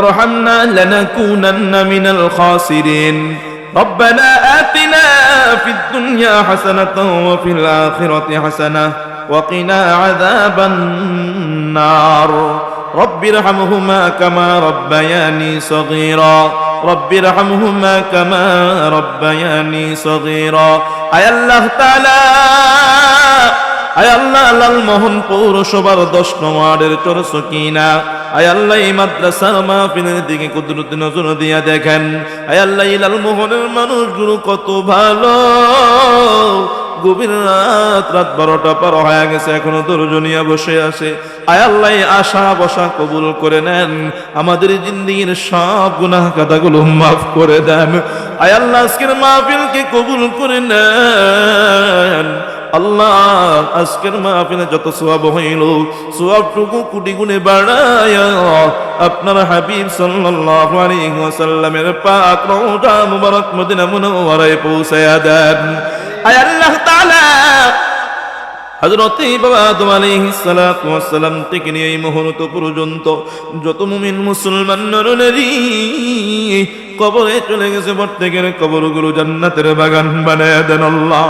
ارحمنا لنكونن من الخاسرين. ربنا آتنا في الدنيا حسنة وفي الآخرة حسنة وقنا عذاب النار. رب ارحمهما كما ربياني صغيرا. رب ارحمهما كما ربياني صغيرا. أي الله تعالى আয় আল্লাহ, লালমোহন পৌরসভার দশ নম্বরের চোর সকিনা আয় আল্লাহ, এই মাদ্রাসার মাহফিলের দিকে কুদরত নজর দিয়া দেখেন। আয় এই লালমোহনের মানুষগুলো কত ভালো। গভীর রাত রাত বারোটা পার হয়ে গেছে, এখনও দর্জনিয়া বসে আছে। আয় আল্লাহ আশা বসা কবুল করে নেন। আমাদের জিন্দিগির সব গুনাহ কাদাগুলো মাফ করে দেন। আয় আল্লাহ, আজকের মাহফিলকে কবুল করে নেন। আল্লাহ, আজকের মাহফিলে যত সোয়াব হইল সোয়াবটুকু কুটি গুণে বাড়ায় আপনার হাবিব সাল্লাল্লাহু আলাইহি ওয়াসাল্লামের পাক রওজা মুবারক মদিনা মুনাওয়ারায় পৌঁছায়া দেন। আয় আল্লাহ তাআলা হযরত বাবা আদম আলাইহিস সালাতু ওয়াস সালাম থেকে নিয়ে এই মুহূর্ত পর্যন্ত যত মুমিন মুসলমান নরনারী কবরে চলে গেছে, প্রত্যেকের কবরগুলো জান্নাতের বাগান বানায় দেন আল্লাহ।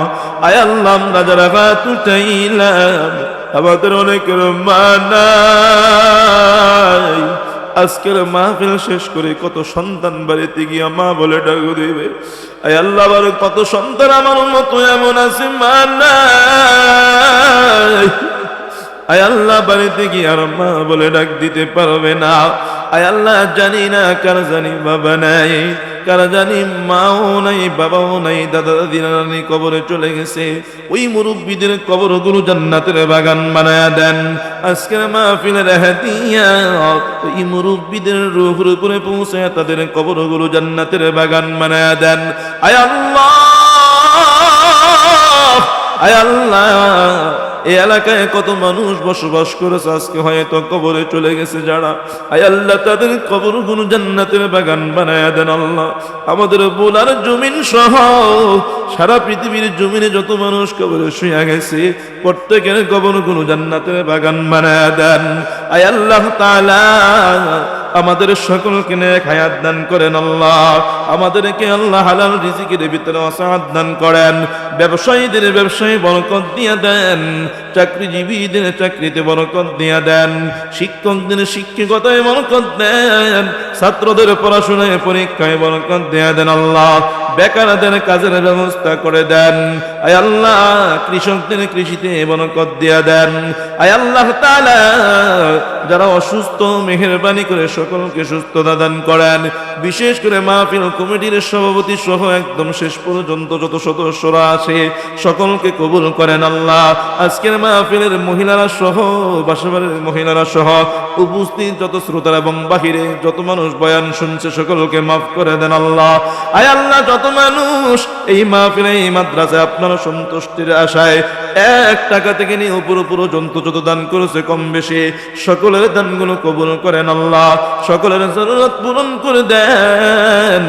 আয় আল্লাহ, আমরা যারা হাত উঠাইলাম আমাদের অনেকের মানাই আজকের মাহফিল শেষ করে কত সন্তান বাড়িতে গিয়া মা বলে ডাকু দিবে। আয় আল্লাহ বারে কত সন্তান আমার মতো এমন আছে, মা নাই। আয় আল্লাহ বাড়িতে গিয়ে আর মা বলে ডাক দিতে পারবে না। আয় আল্লাহ জানি না কার জানি বাবা নাই। কার জানি মাও নাই, বাবাও নাই, দাদা দাদি নানি কবরে চলে গেছে। ওই মুরব্বীদের কবরগুলো জান্নাতের বাগান বানায়া দেন। আজকের মাহফিলের হাতিয়া ওই মুরব্বীদের রূপের উপরে পৌঁছে তাদের কবর কবরগুলো জান্নাতের বাগান বানায়া দেন। আয় আল্লাহ! আয় আল্লাহ! এই এলাকায় কত মানুষ বসবাস করেছে, আজকে হয়তো কবরে চলে গেছে যারা। আয় আল্লাহ, তাদের কবরগুলো জান্নাতের বাগান বানায় দেন আল্লাহ। আমাদের বোলার জমিন সহ সারা পৃথিবীর জমিনে যত মানুষ কবরে শুয়ে গেছে, প্রত্যেকের কবরগুলো জান্নাতের বাগান বানায় দেন। আয় আল্লাহ তাআলা আমাদের সকলকে নেক হায়াত দান করেন আল্লাহ। আমাদেরকে আল্লাহ হালাল রিজিকের ভিতরে অসাদ দান করেন। ব্যবসায়ীদের ব্যবসায়ী বরকত দিয়ে দেন। চাকরিজীবীদের চাকরিতে বরকত দিয়ে দেন। শিক্ষকদের শিক্ষকতায় বরকত দেন। ছাত্রদের পড়াশোনায়, পরীক্ষায় বরকত দিয়ে দেন আল্লাহ। বেকারদের কাজের ব্যবস্থা করে দেন। আয় আল্লাহ, কৃষকদের কৃষিতে বরকত দিয়ে দেন। আয় আল্লাহ তাআলা, যারা অসুস্থ, মেহেরবানি করে সকলকে সুস্থতা দান করেন। বিশেষ করে মাহফিল কমিটির সভাপতি সহ একদম শেষ পর্যন্ত যত সদস্যরা আছে, সকলকে কবুল করেন আল্লাহ। আজকের মাহফিলের মহিলারা সহ, বাসাবাড়ির মহিলারা সহ উপস্থিত যত শ্রোতারা এবং বাহিরে, যত মানুষ বয়ান শুনছে, সকলকে মাফ করে দেন আল্লাহ। আয় আল্লাহ, যত মানুষ এই মাহফিলে, এই মাদ্রাসায় আপনারা সন্তুষ্টির আশায় এক টাকা থেকে নিয়ে উপর জন্তু যত দান করেছে কম বেশি, সকলের দানগুলো কবুল করেন আল্লাহ, সকলের জরুরত পূরণ করে দেন।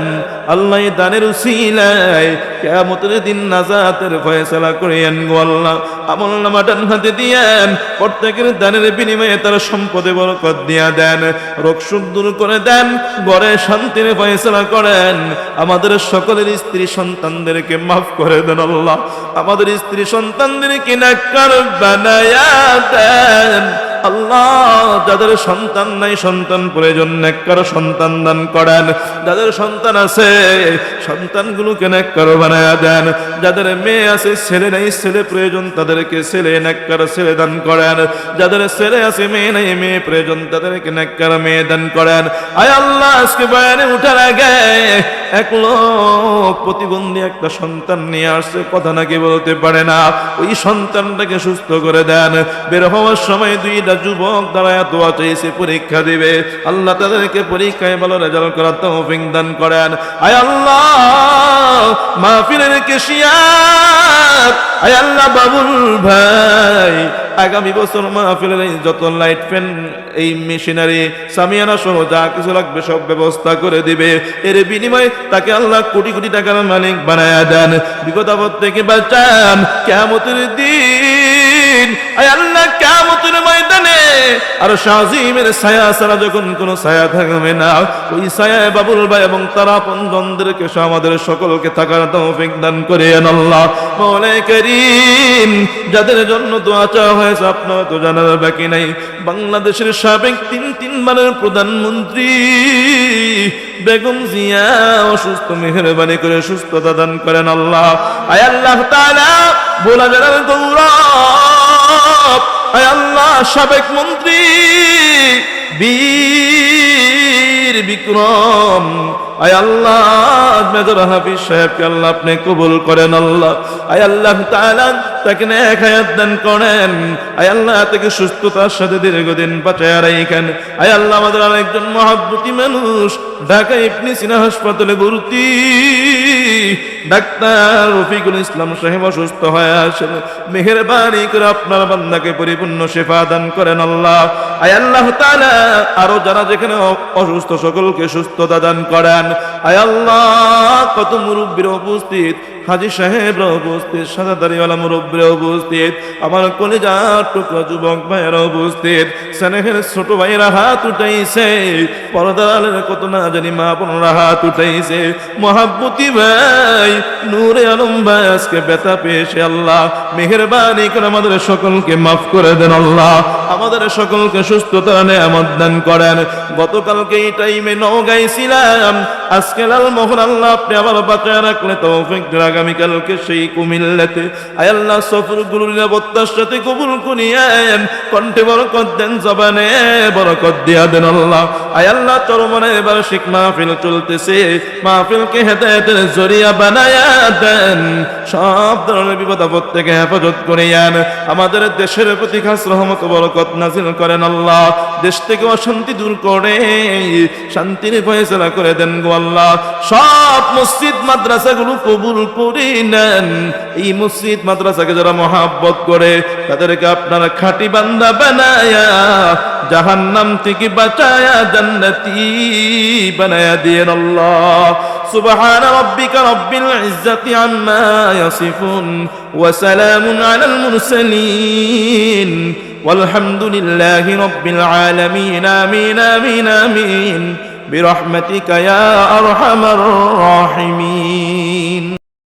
আল্লাহ দানের উসিলায় কেয়ামতের দিন নাজাতের ফয়সালা করিয়েন গো আল্লাহ। আমল নামা ডান হাতে দিয়েন, প্রত্যেকের দানের বিনিময়ে তার সম্পদে বরকত দিয়া দেন, রোগ সুখ দূর করে দেন, ঘরে শান্তির ফয়সালা করেন। আমাদের সকলের স্ত্রী সন্তানদেরকে মাফ করে দেন আল্লাহ। আমাদের স্ত্রী সন্তানদেরকে নাকার বানায়া দেন। আল্লাহ, যাদের সন্তান নাই, সন্তান প্রয়োজন নেককার সন্তান দান করেন। যাদের সন্তান আছে, সন্তানগুলোকে নেককার বানায়া দেন। যাদের মেয়ে আছে, ছেলে নাই, ছেলে প্রয়োজন, তাদেরকে ছেলে নেককার ছেলে দান করেন। যাদের ছেলে আছে, মেয়ে নাই, মেয়ে প্রয়োজন, তাদেরকে নেককার মেয়ে দান করেন। আয় আল্লাহ, আজকে বয়ানে উঠার আগে এক লোক প্রতিবন্ধী একটা সন্তান নিয়ে আসছে, কথা নাকি বলতে পারে না। ওই সন্তানটাকে সুস্থ করে দেন। বের হওয়ার সময় দুইটা যুবক দাঁড়ায় দোয়া চাইছে পরীক্ষা দিবে। আল্লাহ তাদেরকে পরীক্ষায় ভালো রেজাল্ট করার তৌফিক দান করেন। আয় আল্লাহ, মাহফিলের আয় আল্লাহ, বাবুল ভাই, আগামী বছর মাহফিলের যত লাইট ফ্যান এই মেশিনারি সামিয়ানা সহ যা কিছু লাগবে সব ব্যবস্থা করে দিবে। এর বিনিময়ে তাকে আল্লাহ কোটি কোটি টাকার মালিক বানায়া দেন। আপদ থেকে বাঁচান কেমতের দিন। আয় আল্লাহ কেমতের আর শাহিমের ছায়া ছাড়া যখন কোনো ছায়া থাকবে না, ওই ছায়ায় বাবুল ভাই এবং তারা আপনজনদেরকে সহ আমাদের সকলকে থাকার তৌফিক দান করে আল্লাহ। মৌলাই করিম, যাদের জন্য দোয়া চাওয়া হয়েছে আপনার তো জানার বাকি নাই। বাংলাদেশের সাবেক তিন তিনবারের প্রধানমন্ত্রী বেগম জিয়া অসুস্থ, মেহরবানি করে সুস্থতা দান করেন আল্লাহ। আয় আল্লাহ তাআলা বোলা জেলার গৌরব। আয় সাবেক মন্ত্রী বীর বিক্রম। আয় আল্লাহ, মেজর হাফিজ সাহেবকে আল্লাহ আপনি কবুল করেন, আল্লাহ। আয় আল্লাহ তাআলা তাকে নেক হায়াত দান করেন। আয় আল্লাহ তাকে সুস্থতার সাথে দীর্ঘদিন বাঁচায় রাখেন। আয় আল্লাহ আমাদের আরেকজন মহাব্বতী মানুষ, ঢাকা ইবনে সিনা হাসপাতালে ভর্তি। ডাক্তার রফিকুল ইসলাম সাহেব অসুস্থ হয়ে আসেন। মেহেরবানি করে আপনার বান্দাকে পরিপূর্ণ সেবা দান করেন আল্লাহ। আয় আল্লাহ তাআলা আরও যারা যেখানে অসুস্থ সকলকে সুস্থতা দান করেন। আয় আল্লাহ, কত মুরব্বীর উপস্থিত। হাজি সাহেব উপস্থিত সাদা দাড়িওয়ালা মুরব্বীর উপস্থিত, আমার কলিজার টুকরা যুবক ভাইয়েরা উপস্থিত, স্নেহের ছোট ভাইয়েরা হাত উঠাইছে পরদালের কত না জানি মা বোনরা হাত উঠাইছে। মহাব্বতী ভাই, নূরে আলম ভাই, আজকে ব্যথা পেয়েছে আল্লাহ, মেহেরবানি করে আমাদের সকলকে মাফ করে দেন আল্লাহ। আমাদের সকলকে সুস্থতা নেয়ামত দান করেন। গতকালকে এই টাইমে নগাই ছিলাম। আজকে লাল মোহন আল্লাহ আপনি আবার বাঁচায় রাখলে তৌফিক আগামীকালকে সেই কুমিল্লাতে আয় আল্লাহ সফর গুরু নিরাপত্তার সাথে কবুল করিয়েন। কণ্ঠে বরকত দেন, জবানে বরকত দিয়া দেন আল্লাহ। আয় আল্লাহ চরমনে এবার শিখ মাহফিল চলতেছে। মাহফিলকে হেদায়েতের জরিয়া বানায়া দেন। সব ধরনের বিপদ আপদ থেকে হেফাজত করিয়েন। আমাদের দেশের প্রতি খাস রহমত বরকত নাজিল করেন আল্লাহ দেশ থেকে অশান্তি দূর করে শান্তির ফয়সলা করে দেন গো আল্লাহ সব মসজিদ মাদ্রাসাগুলো কবুল করে নেন এই মসজিদ মাদ্রাসাকে যারা মহাব্বত করে তাদেরকে আপনারা খাঁটি বান্দা বানায়া জাহান্নাম থেকে বাঁচায়া জান্নাতি বানায়া দিয়েন আল্লাহ سبحان ربك رب العزة عما يصفون وسلام على المرسلين والحمد لله رب العالمين. آمين آمين آمين. برحمتك يا أرحم الراحمين.